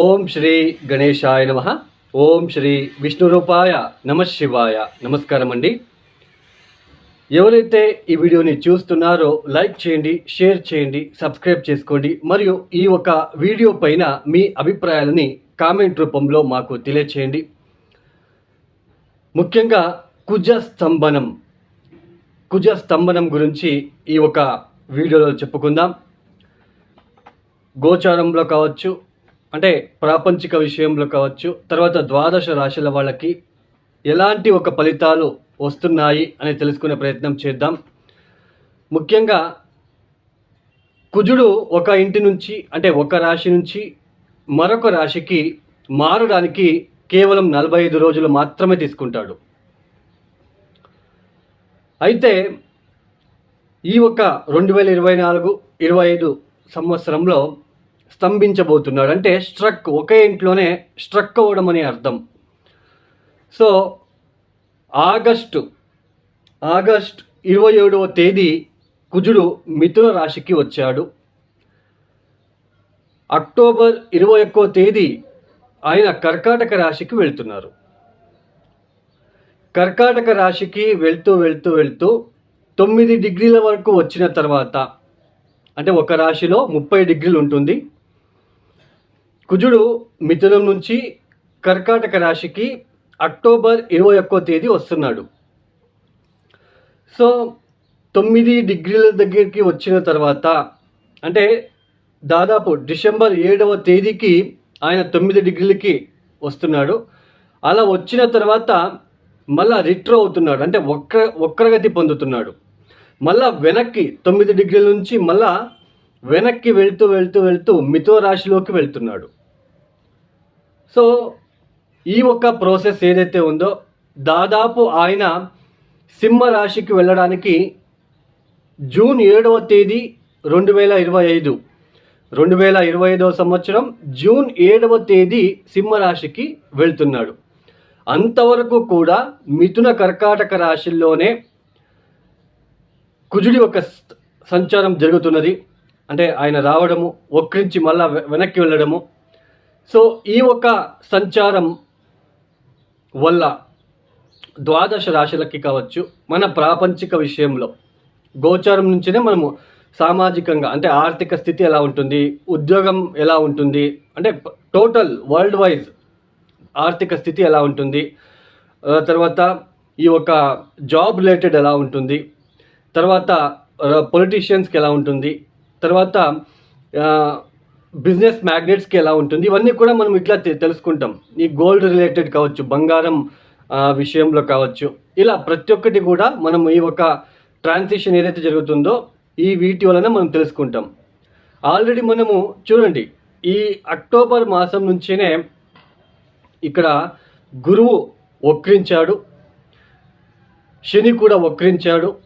ఓం శ్రీ గణేశాయ నమ. ఓం శ్రీ విష్ణురూపాయ నమ శివాయ. నమస్కారం అండి ఎవరైతే ఈ వీడియోని చూస్తున్నారో లైక్ చేయండి షేర్ చేయండి సబ్స్క్రైబ్ చేసుకోండి. మరియు ఈ ఒక వీడియో పైన మీ అభిప్రాయాలని కామెంట్ రూపంలో మాకు తెలియచేయండి. ముఖ్యంగా కుజ స్తంభనం కుజ స్తంభనం గురించి ఈ ఒక వీడియోలో చెప్పుకుందాం. గోచారంలో కావచ్చు అంటే ప్రాపంచిక విషయంలో కావచ్చు తర్వాత ద్వాదశ రాశుల వాళ్ళకి ఎలాంటి ఒక ఫలితాలు వస్తున్నాయి అని తెలుసుకునే ప్రయత్నం చేద్దాం. ముఖ్యంగా కుజుడు ఒక ఇంటి నుంచి అంటే ఒక రాశి నుంచి మరొక రాశికి మారడానికి కేవలం నలభై ఐదు రోజులు మాత్రమే తీసుకుంటాడు. అయితే ఈ ఒక రెండు వేల ఇరవై నాలుగు ఇరవై ఐదు సంవత్సరంలో స్తంభించబోతున్నాడు. అంటే స్ట్రక్ ఒకే ఇంట్లోనే స్ట్రక్ అవ్వడం అనే అర్థం. సో ఆగస్టు ఆగస్ట్ ఇరవై ఏడవ తేదీ కుజుడు మిథున రాశికి వచ్చాడు. అక్టోబర్ ఇరవై ఒక్కో తేదీ ఆయన కర్కాటక రాశికి వెళ్తున్నారు. కర్కాటక రాశికి వెళ్తూ వెళ్తూ వెళ్తూ తొమ్మిది డిగ్రీల వరకు వచ్చిన తర్వాత అంటే ఒక రాశిలో ముప్పై డిగ్రీలు ఉంటుంది. కుజుడు మిథునం నుంచి కర్కాటక రాశికి అక్టోబర్ ఇరవై ఒక్కో తేదీ వస్తున్నాడు. సో తొమ్మిది డిగ్రీల దగ్గరికి వచ్చిన తర్వాత అంటే దాదాపు డిసెంబర్ ఏడవ తేదీకి ఆయన తొమ్మిది డిగ్రీలకి వస్తున్నాడు. అలా వచ్చిన తర్వాత మళ్ళా రిట్రో అవుతున్నాడు అంటే వక్ర వక్రగతి పొందుతున్నాడు. మళ్ళా వెనక్కి తొమ్మిది డిగ్రీల నుంచి మళ్ళా వెనక్కి వెళ్తూ వెళ్తూ వెళ్తూ మిథో రాశిలోకి వెళ్తున్నాడు. సో ఈ ఒక్క ప్రాసెస్ ఏదైతే ఉందో దాదాపు ఆయన సింహ రాశికి వెళ్ళడానికి జూన్ ఏడవ తేదీ రెండు వేల ఇరవై ఐదు. రెండు వేల ఇరవై ఐదవ సంవత్సరం జూన్ ఏడవ తేదీ సింహరాశికి వెళ్తున్నాడు. అంతవరకు కూడా మిథున కర్కాటక రాశిల్లోనే కుజుడి ఒక స- సంచారం జరుగుతున్నది. అంటే ఆయన రావడము ఒక్కరించి మళ్ళా వె- వెనక్కి వెళ్ళడము సో ఈ ఒక సంచారం వల్ల ద్వాదశ రాశులకి కావచ్చు మన ప్రాపంచిక విషయంలో గోచారం నుంచినే మనము సామాజికంగా అంటే ఆర్థిక స్థితి ఎలా ఉంటుంది ఉద్యోగం ఎలా ఉంటుంది అంటే టోటల్ వరల్డ్ వైజ్ ఆర్థిక స్థితి ఎలా ఉంటుంది తర్వాత ఈ ఒక జాబ్ రిలేటెడ్ ఎలా ఉంటుంది తర్వాత పొలిటీషియన్స్కి ఎలా ఉంటుంది తర్వాత బిజినెస్ మ్యాగ్నెట్స్కి ఎలా ఉంటుంది? ఇవన్నీ కూడా మనం ఇట్లా తె- తెలుసుకుంటాం. ఈ గోల్డ్ రిలేటెడ్ కావచ్చు బంగారం విషయంలో కావచ్చు. ఇలా ప్రతి ఒక్కటి కూడా మనం ఈ ఒక ట్రాన్సిషన్ ఏదైతే జరుగుతుందో ఈ వీటి వలన మనం తెలుసుకుంటాం. ఆల్రెడీ మనము చూడండి ఈ అక్టోబర్ మాసం నుంచినే ఇక్కడ గురువు వక్రించాడు శని కూడా వక్రించాడు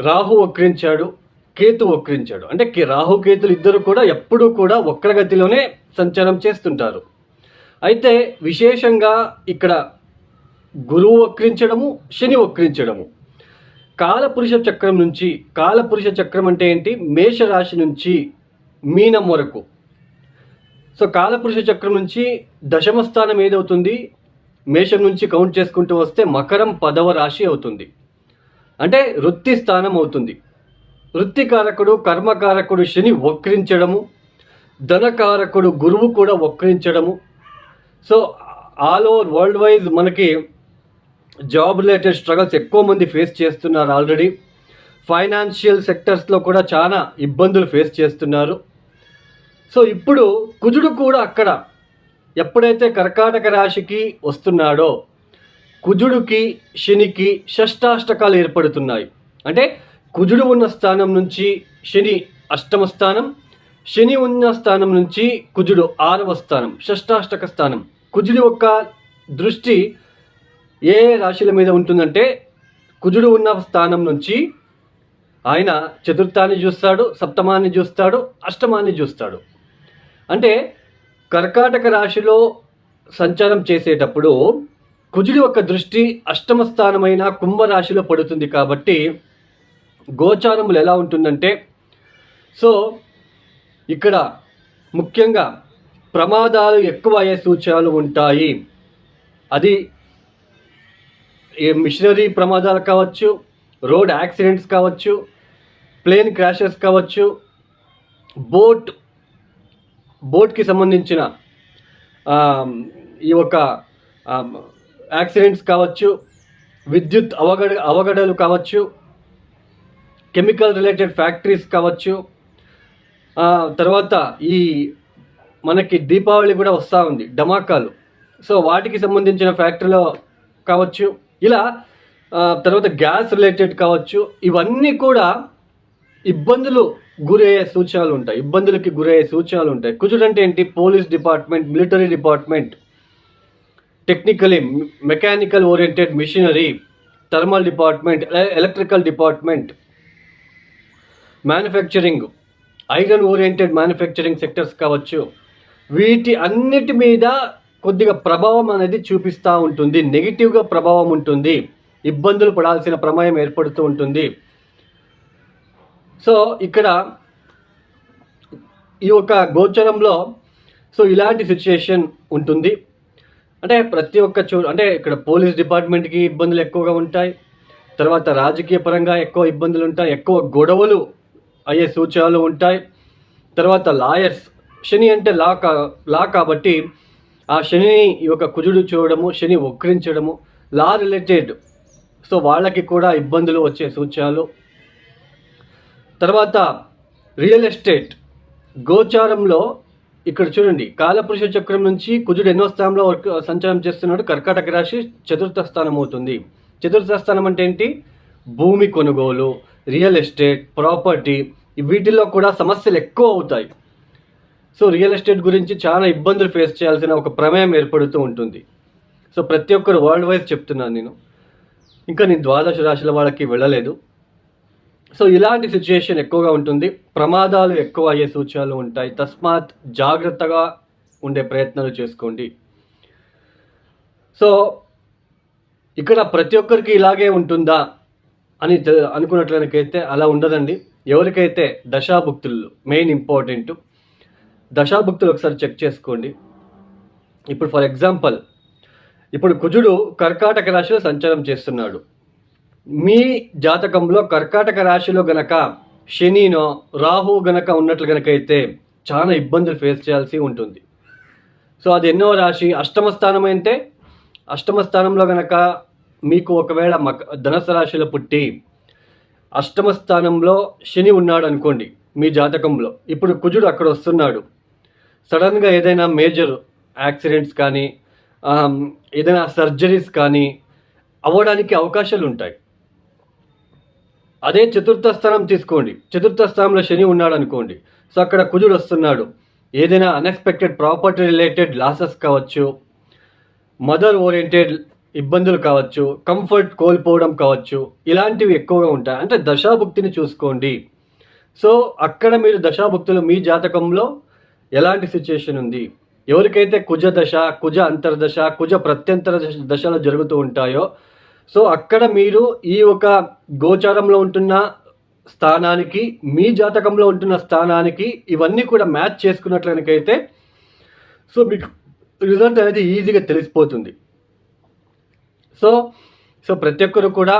రాహు వక్రించాడు కేతు వక్రించాడు. అంటే కే- రాహు కేతులు ఇద్దరు కూడా ఎప్పుడూ కూడా వక్రగతిలోనే సంచారం చేస్తుంటారు. అయితే విశేషంగా ఇక్కడ గురువు వక్రించడము శని వక్రించడము. కాలపురుష చక్రం నుంచి కాలపురుష చక్రం అంటే ఏంటి? మేషరాశి నుంచి మీనం వరకు. సో కాలపురుష చక్రం నుంచి దశమ స్థానం ఏదవుతుంది? మేషం నుంచి కౌంట్ చేసుకుంటూ వస్తే మకరం పదవ రాశి అవుతుంది. అంటే వృత్తి స్థానం అవుతుంది. వృత్తికారకుడు కర్మకారకుడు శని వక్రించడము ధనకారకుడు గురువు కూడా వక్రించడము. So all over world wise మనకి జాబ్ రిలేటెడ్ స్ట్రగల్స్ ఎక్కువ మంది ఫేస్ చేస్తున్నారు ఆల్రెడీ. ఫైనాన్షియల్ సెక్టర్స్లో కూడా చాలా ఇబ్బందులు ఫేస్ చేస్తున్నారు. సో ఇప్పుడు కుజుడు కూడా అక్కడ ఎప్పుడైతే కర్కాటక రాశికి వస్తున్నాడో కుజుడికి శనికి షష్టాష్టకాలు ఏర్పడుతున్నాయి. అంటే కుజుడు ఉన్న స్థానం నుంచి శని అష్టమ స్థానం శని ఉన్న స్థానం నుంచి కుజుడు ఆరవ స్థానం షష్టాష్టక స్థానం. కుజుడి యొక్క దృష్టి ఏ ఏ రాశుల మీద ఉంటుందంటే కుజుడు ఉన్న స్థానం నుంచి ఆయన చతుర్థాన్ని చూస్తాడు సప్తమాన్ని చూస్తాడు అష్టమాన్ని చూస్తాడు. అంటే కర్కాటక రాశిలో సంచారం చేసేటప్పుడు కుజుడి యొక్క దృష్టి అష్టమ స్థానమైన కుంభరాశిలో పడుతుంది కాబట్టి గోచారములు ఎలా ఉంటుందంటే సో ఇక్కడ ముఖ్యంగా ప్రమాదాలు ఎక్కువ అయ్యే సూచనలు ఉంటాయి. అది మిషనరీ ప్రమాదాలు కావచ్చు రోడ్ యాక్సిడెంట్స్ కావచ్చు ప్లేన్ క్రాషెస్ కావచ్చు బోట్ బోట్కి సంబంధించిన ఈ యొక్క యాక్సిడెంట్స్ కావచ్చు విద్యుత్ అవగడ అవగడలు కావచ్చు కెమికల్ రిలేటెడ్ ఫ్యాక్టరీస్ కావచ్చు. తర్వాత ఈ మనకి దీపావళి కూడా వస్తూ ఉంది డమాకాలు సో వాటికి సంబంధించిన ఫ్యాక్టరీలో కావచ్చు ఇలా తర్వాత గ్యాస్ రిలేటెడ్ కావచ్చు ఇవన్నీ కూడా ఇబ్బందులు గురయ్యే సూచనలు ఉంటాయి ఇబ్బందులకి గురయ్యే సూచనలు ఉంటాయి. కుజుడు అంటే ఏంటి? Police department military department. Technically mechanical oriented machinery thermal department electrical department. Manufacturing iron oriented manufacturing sectors కావచ్చు. వీటి అన్నిటి మీద కొద్దిగా ప్రభావం అనేది చూపిస్తూ ఉంటుంది. నెగిటివ్గా ప్రభావం ఉంటుంది. ఇబ్బందులు పడాల్సిన ప్రమాయం ఏర్పడుతూ ఉంటుంది. సో ఇక్కడ ఈ యొక్క గోచరంలో సో ఇలాంటి సిచ్యుయేషన్ ఉంటుంది. అంటే ప్రతి ఒక్క చో అంటే ఇక్కడ పోలీస్ డిపార్ట్మెంట్కి ఇబ్బందులు ఎక్కువగా ఉంటాయి. తర్వాత రాజకీయ పరంగా ఎక్కువ ఇబ్బందులు ఉంటాయి. ఎక్కువ గొడవలు అయ్యే సూచనలు ఉంటాయి. తర్వాత లాయర్స్. శని అంటే లా కా లా కాబట్టి ఆ శనిని ఈ యొక్క కుజుడు చూడడము శని వక్రించడము లా రిలేటెడ్. సో వాళ్ళకి కూడా ఇబ్బందులు వచ్చే సూచనలు. తర్వాత రియల్ ఎస్టేట్. గోచారంలో ఇక్కడ చూడండి. కాలపురుష చక్రం నుంచి కుజుడు ఎన్నో స్థానంలో సంచారం చేస్తున్నాడు. కర్కాటక రాశి చతుర్థ స్థానం అవుతుంది. చతుర్థ స్థానం అంటే ఏంటి? భూమి కొనుగోలు. రియల్ ఎస్టేట్ ప్రాపర్టీ వీటిల్లో కూడా సమస్యలు ఎక్కువ అవుతాయి. సో రియల్ ఎస్టేట్ గురించి చాలా ఇబ్బందులు ఫేస్ చేయాల్సిన ఒక ప్రమేయం ఏర్పడుతూ ఉంటుంది. సో ప్రతి ఒక్కరు వరల్డ్ వైజ్ చెప్తున్నాను నేను. ఇంకా నేను ద్వాదశ రాశుల వాళ్ళకి వెళ్ళలేదు. సో ఇలాంటి సిచ్యుయేషన్ ఎక్కువగా ఉంటుంది. ప్రమాదాలు ఎక్కువ అయ్యే సూచనలు ఉంటాయి. తస్మాత్ జాగ్రత్తగా ఉండే ప్రయత్నాలు చేసుకోండి. సో ఇక్కడ ప్రతి ఒక్కరికి ఇలాగే ఉంటుందా? అని తె- అలా ఉండదండి. ఎవరికైతే దశాభుక్తులు మెయిన్ ఇంపార్టెంట్ దశాభుక్తులు ఒకసారి చెక్ చేసుకోండి. ఇప్పుడు ఫర్ ఎగ్జాంపుల్ ఇప్పుడు కుజుడు కర్కాటక రాశిలో సంచారం చేస్తున్నాడు. మీ జాతకంలో కర్కాటక రాశిలో గనక శనినో రాహు గనక ఉన్నట్లు గనక అయితే చాలా ఇబ్బందులు ఫేస్ చేయాల్సి ఉంటుంది. సో అది ఎన్నో రాశి అష్టమ స్థానం అయితే అష్టమ స్థానంలో గనక మీకు ఒకవేళ మక ధనస్సు రాశిలో పుట్టి అష్టమ స్థానంలో శని ఉన్నాడు అనుకోండి మీ జాతకంలో. ఇప్పుడు కుజుడు అక్కడ వస్తున్నాడు. సడన్గా ఏదైనా మేజర్ యాక్సిడెంట్స్ కానీ ఏదైనా సర్జరీస్ కానీ అవ్వడానికి అవకాశాలు ఉంటాయి. అదే చతుర్థ స్థానం తీసుకోండి. చతుర్థ స్థానంలో శని ఉన్నాడు అనుకోండి సో అక్కడ కుజుడు వస్తున్నాడు. ఏదైనా అన్ఎక్స్పెక్టెడ్ ప్రాపర్టీ రిలేటెడ్ లాసెస్ కావచ్చు మదర్ ఓరియంటెడ్ ఇబ్బందులు కావచ్చు కంఫర్ట్ కోల్పోవడం కావచ్చు ఇలాంటివి ఎక్కువగా ఉంటాయి. అంటే దశాభుక్తిని చూసుకోండి. సో అక్కడ మీరు దశాభుక్తులు మీ జాతకంలో ఎలాంటి సిచ్యుయేషన్ ఉంది? ఎవరికైతే కుజ దశ కుజ అంతర్దశ కుజ ప్రత్యంతర దశ- దశలు జరుగుతూ ఉంటాయో సో అక్కడ మీరు ఈ ఒక గోచారంలో ఉంటున్న స్థానానికి మీ జాతకంలో ఉంటున్న స్థానానికి ఇవన్నీ కూడా మ్యాచ్ చేసుకున్నట్లయితే సో మీకు రిజల్ట్ అనేది ఈజీగా తెలిసిపోతుంది. సో సో ప్రతి ఒక్కరు కూడా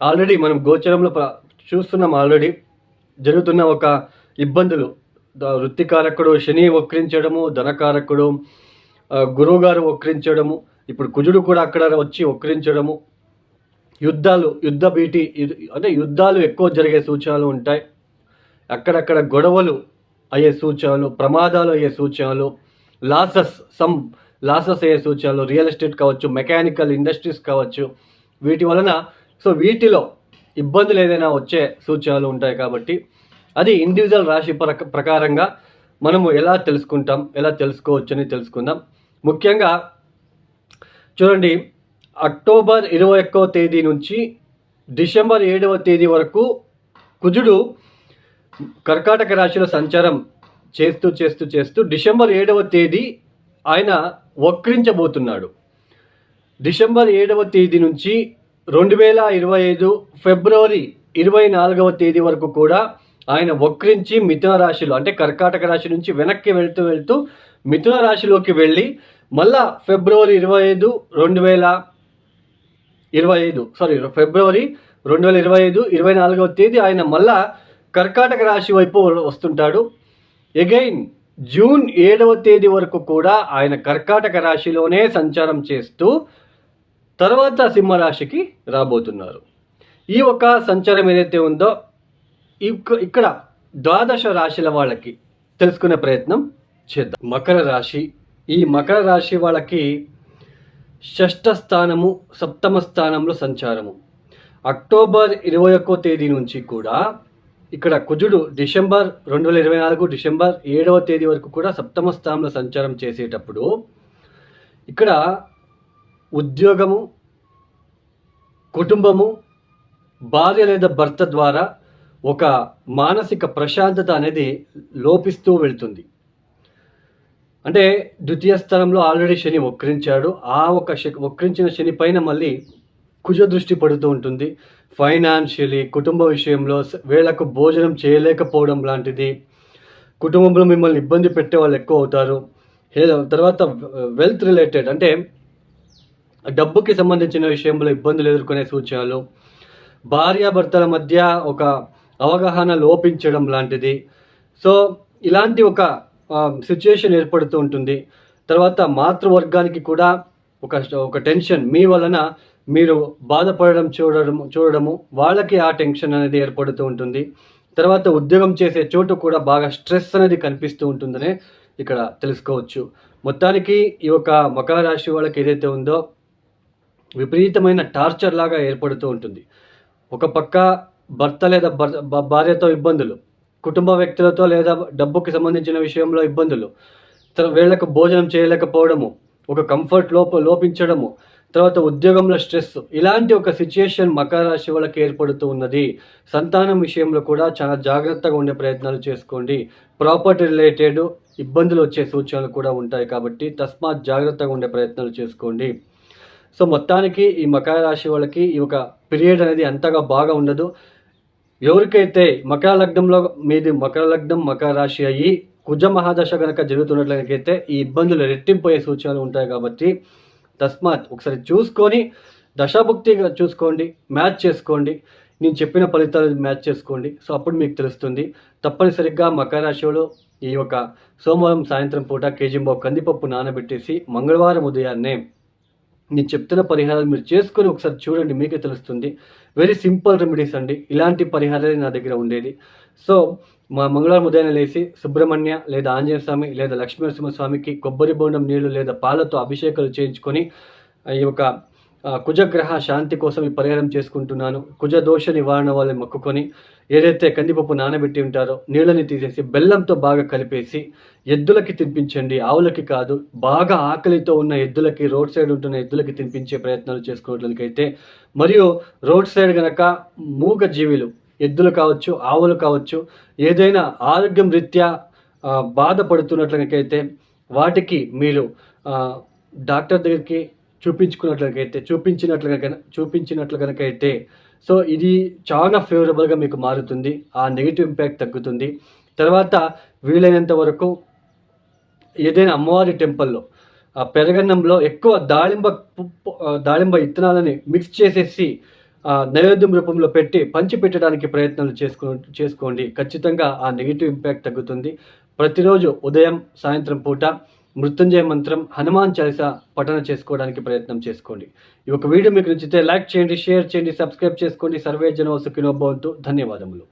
ఆల్రెడీ మనం గోచరంలో చూస్తున్నాం ఆల్రెడీ జరుగుతున్న ఒక ఇబ్బందులు. వృత్తికారకుడు శని వక్రించడము ధనకారకుడు గురువుగారు వక్రించడము ఇప్పుడు కుజుడు కూడా అక్కడ వచ్చి వక్రించడము. యుద్ధాలు యుద్ధ భీటి అంటే యుద్ధాలు ఎక్కువ జరిగే సూచనలు ఉంటాయి. అక్కడక్కడ గొడవలు అయ్యే సూచనలు ప్రమాదాలు అయ్యే సూచనలు లాసెస్ సమ్ లాసెస్ అయ్యే సూచనలు రియల్ ఎస్టేట్ కావచ్చు మెకానికల్ ఇండస్ట్రీస్ కావచ్చు వీటి వలన సో వీటిలో ఇబ్బందులు ఏదైనా వచ్చే సూచనలు ఉంటాయి కాబట్టి అది ఇండివిజువల్ రాశి ప్రకారంగా మనము ఎలా తెలుసుకుంటాం ఎలా తెలుసుకోవచ్చు అని తెలుసుకుందాం. ముఖ్యంగా చూడండి అక్టోబర్ ఇరవై ఒక్కవ తేదీ నుంచి డిసెంబర్ ఏడవ తేదీ వరకు కుజుడు కర్కాటక రాశిలో సంచారం చేస్తూ చేస్తూ చేస్తూ డిసెంబర్ ఏడవ తేదీ ఆయన వక్రించబోతున్నాడు. డిసెంబర్ ఏడవ తేదీ నుంచి రెండు వేల ఇరవై ఐదు ఫిబ్రవరి ఇరవై నాలుగవ తేదీ వరకు కూడా ఆయన వక్రించి మిథున రాశిలో అంటే కర్కాటక రాశి నుంచి వెనక్కి వెళ్తూ వెళ్తూ మిథున రాశిలోకి వెళ్ళి మళ్ళా ఫిబ్రవరి ఇరవై ఐదు రెండు వేల ఇరవై ఐదు సారీ ఫిబ్రవరి రెండు వేల ఇరవై ఐదు ఇరవై నాలుగవ తేదీ ఆయన మళ్ళా కర్కాటక రాశి వైపు వస్తుంటాడు. ఎగైన్ జూన్ ఏడవ తేదీ వరకు కూడా ఆయన కర్కాటక రాశిలోనే సంచారం చేస్తూ తర్వాత సింహరాశికి రాబోతున్నారు. ఈ ఒక సంచారం ఏదైతే ఉందో ఇక్కడ ద్వాదశ రాశుల వాళ్ళకి తెలుసుకునే ప్రయత్నం చేద్దాం. మకర రాశి. ఈ మకర రాశి వాళ్ళకి షష్ఠ స్థానము సప్తమ స్థానంలో సంచారము. అక్టోబర్ ఇరవై ఒక్కో తేదీ నుంచి కూడా ఇక్కడ కుజుడు డిసెంబర్ రెండు వేల ఇరవై నాలుగు డిసెంబర్ ఏడవ తేదీ వరకు కూడా సప్తమ స్థానంలో సంచారం చేసేటప్పుడు ఇక్కడ ఉద్యోగము కుటుంబము భార్య లేదా భర్త ద్వారా ఒక మానసిక ప్రశాంతత అనేది లోపిస్తూ వెళ్తుంది. అంటే ద్వితీయ స్థానంలో ఆల్రెడీ శని వక్రించాడు. ఆ ఒక శ- వక్రించిన శని పైన మళ్ళీ కుజ దృష్టి పడుతూ ఉంటుంది. ఫైనాన్షియలీ కుటుంబ విషయంలో వేళకు భోజనం చేయలేకపోవడం లాంటిది. కుటుంబంలో మిమ్మల్ని ఇబ్బంది పెట్టే వాళ్ళు ఎక్కువ అవుతారు. తర్వాత వెల్త్ రిలేటెడ్ అంటే డబ్బుకి సంబంధించిన విషయంలో ఇబ్బందులు ఎదుర్కొనే సూచనలు. భార్యాభర్తల మధ్య ఒక అవగాహన లోపించడం లాంటిది. సో ఇలాంటి ఒక సిచ్యుయేషన్ ఏర్పడుతూ ఉంటుంది. తర్వాత మాతృవర్గానికి కూడా ఒక ఒక టెన్షన్ మీ వలన మీరు బాధపడడం చూడడం చూడడము వాళ్ళకి ఆ టెన్షన్ అనేది ఏర్పడుతూ ఉంటుంది. తర్వాత ఉద్యోగం చేసే చోటు కూడా బాగా స్ట్రెస్ అనేది కనిపిస్తూ ఉంటుందనే ఇక్కడ తెలుసుకోవచ్చు. మొత్తానికి ఈ యొక్క మకర రాశి వాళ్ళకి ఏదైతే ఉందో విపరీతమైన టార్చర్ లాగా ఏర్పడుతూ ఉంటుంది. ఒక పక్క భర్త లేదా భర్త భార్యతో ఇబ్బందులు కుటుంబ వ్యక్తులతో లేదా డబ్బుకి సంబంధించిన విషయంలో ఇబ్బందులు వీళ్ళకు భోజనం చేయలేకపోవడము ఒక కంఫర్ట్ లోప లోపించడము తర్వాత ఉద్యోగంలో స్ట్రెస్ ఇలాంటి ఒక సిచ్యుయేషన్ మకర రాశి వాళ్ళకి ఏర్పడుతూ ఉన్నది. సంతానం విషయంలో కూడా చాలా జాగ్రత్తగా ఉండే ప్రయత్నాలు చేసుకోండి. ప్రాపర్టీ రిలేటెడ్ ఇబ్బందులు వచ్చే సూచనలు కూడా ఉంటాయి కాబట్టి తస్మాత్ జాగ్రత్తగా ఉండే ప్రయత్నాలు చేసుకోండి. సో మొత్తానికి ఈ మకర రాశి వాళ్ళకి ఈ ఒక పీరియడ్ అనేది అంతగా బాగా ఉండదు. ఎవరికైతే మకర లగ్నంలో మీది మకర లగ్నం మకర రాశి అయ్యి కుజ మహాదశ గనక జరుగుతున్నట్లయితే ఈ ఇబ్బందులు రెట్టింపోయే సూచనలు ఉంటాయి కాబట్టి తస్మాత్ ఒకసారి చూసుకొని దశాభుక్తిగా చూసుకోండి మ్యాచ్ చేసుకోండి. నేను చెప్పిన ఫలితాలు మ్యాచ్ చేసుకోండి. సో అప్పుడు మీకు తెలుస్తుంది. తప్పనిసరిగా మకర రాశిలో ఈ యొక్క సోమవారం సాయంత్రం పూట కేజీ కందిపప్పు నానబెట్టేసి మంగళవారం ఉదయాన్నే నేను చెప్తున్న పరిహారాలు మీరు చేసుకొని ఒకసారి చూడండి. మీకే తెలుస్తుంది. వెరీ సింపుల్ రెమెడీస్ అండి. ఇలాంటి పరిహారాలే నా దగ్గర ఉండేది. సో మా మంగళవారం ఉదయం లేచి సుబ్రహ్మణ్య లేదా ఆంజనేయ స్వామి లేదా లక్ష్మీనరసింహస్వామికి కొబ్బరి బోండం నీళ్ళు లేదా పాలతో అభిషేకాలు చేయించుకొని ఈ యొక్క కుజగ్రహ శాంతి కోసం ఈ పరిహారం చేసుకుంటున్నాను. కుజ దోష నివారణ వాళ్ళని మొక్కుకొని ఏదైతే కందిపప్పు నానబెట్టి ఉంటారో నీళ్ళని తీసేసి బెల్లంతో బాగా కలిపేసి ఎద్దులకి తినిపించండి. ఆవులకి కాదు బాగా ఆకలితో ఉన్న ఎద్దులకి రోడ్ సైడ్ ఉంటున్న ఎద్దులకి తినిపించే ప్రయత్నాలు చేసుకోవడానికైతే. మరియు రోడ్ సైడ్ గనక మూగ జీవులు ఎద్దులు కావచ్చు ఆవులు కావచ్చు ఏదైనా ఆరోగ్యం రీత్యా ఆ, బాధపడుతున్నట్లయితే వాటికి మీరు డాక్టర్ దగ్గరికి చూపించుకున్నట్లయితే చూపించినట్లు కనుక చూపించినట్లు కనుక అయితే సో ఇది చాలా ఫేవరబుల్గా మీకు మారుతుంది. ఆ నెగిటివ్ ఇంపాక్ట్ తగ్గుతుంది. తర్వాత వీలైనంత వరకు ఏదైనా అమ్మవారి టెంపుల్లో ఆ పెరగన్నంలో ఎక్కువ దాళింబ పుప్పు దాళింబ ఇత్తనాలని మిక్స్ చేసేసి నైవేద్యం రూపంలో పెట్టి పంచి పెట్టడానికి ప్రయత్నాలు చేసుకో చేసుకోండి. ఖచ్చితంగా ఆ నెగిటివ్ ఇంపాక్ట్ తగ్గుతుంది. ప్రతిరోజు ఉదయం సాయంత్రం పూట మృత్యుంజయ మంత్రం హనుమాన్ చాలీస పఠన చేసుకోవడానికి ప్రయత్నం చేసుకోండి. ఈ ఒక వీడియో మీకు నచ్చితే లైక్ చేయండి షేర్ చేయండి సబ్స్క్రైబ్ చేసుకోండి. సర్వే జనో సుఖినోభవంతు ధన్యవాదములు.